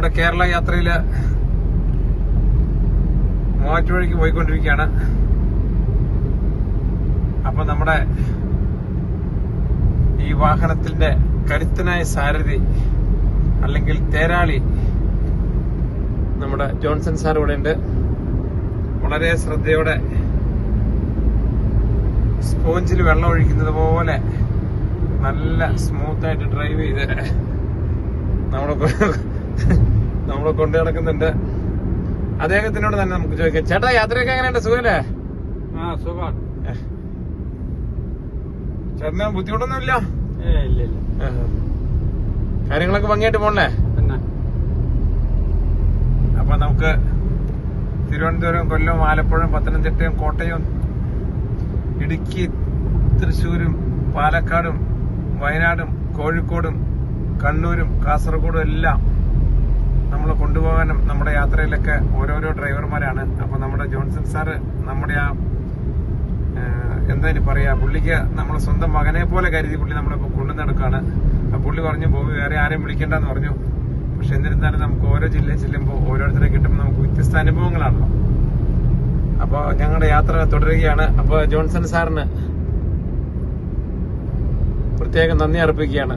നമ്മുടെ കേരള യാത്രയിൽ മൂവാറ്റുപുഴയ്ക്ക് പോയിക്കൊണ്ടിരിക്കുകയാണ്. അപ്പൊ നമ്മുടെ ഈ വാഹനത്തിന്റെ കരുത്തനായ സാരഥി അല്ലെങ്കിൽ തേരാളി നമ്മുടെ ജോൺസൺ സാർ ഇവിടെ ഉണ്ട്. വളരെ ശ്രദ്ധയോടെ സ്പോഞ്ചിൽ വെള്ളം ഒഴിക്കുന്നത് പോലെ നല്ല സ്മൂത്തായിട്ട് ഡ്രൈവ് ചെയ്ത് നമ്മളെ കൊ- നമ്മളെ കൊണ്ടു നടക്കുന്നുണ്ട്. അദ്ദേഹത്തിനോട് തന്നെ നമുക്ക് ചോദിക്കാം. ചേട്ടാ യാത്രയൊക്കെ എങ്ങനെയുണ്ട്? സുഖല്ലേ? ആ ചേട്ടന് ബുദ്ധിമുട്ടൊന്നുമില്ല? കാര്യങ്ങളൊക്കെ ഭംഗിയായിട്ട് പോണേ അപ്പൊ നമുക്ക് തിരുവനന്തപുരം കൊല്ലം ആലപ്പുഴ പത്തനംതിട്ടയും കോട്ടയം ഇടുക്കി തൃശ്ശൂരും പാലക്കാടും വയനാടും കോഴിക്കോടും കണ്ണൂരും കാസർഗോഡും എല്ലാം നമ്മൾ കൊണ്ടുപോകാനും നമ്മുടെ യാത്രയിലൊക്കെ ഓരോരോ ഡ്രൈവർമാരാണ്. അപ്പൊ നമ്മുടെ ജോൺസൺ സാറ് നമ്മുടെ ആ എന്താ ഇനി പറയാ പുള്ളിക്ക് നമ്മളെ സ്വന്തം മകനെ പോലെ കരുതി പുള്ളി നമ്മളെ കൊണ്ടു നടക്കാണ്. പുള്ളി പറഞ്ഞു ബോബി വേറെ ആരെയും വിളിക്കണ്ടെന്ന് പറഞ്ഞു. പക്ഷെ എന്നിരുന്നാലും നമുക്ക് ഓരോ ജില്ലയിൽ ചെല്ലുമ്പോൾ ഓരോരുത്തരെ കിട്ടുമ്പോൾ നമുക്ക് വ്യത്യസ്ത അനുഭവങ്ങളാണല്ലോ. അപ്പൊ ഞങ്ങളുടെ യാത്ര തുടരുകയാണ്. അപ്പൊ ജോൺസൺ സാറിന് പ്രത്യേകം നന്ദി അർപ്പിക്കുകയാണ്.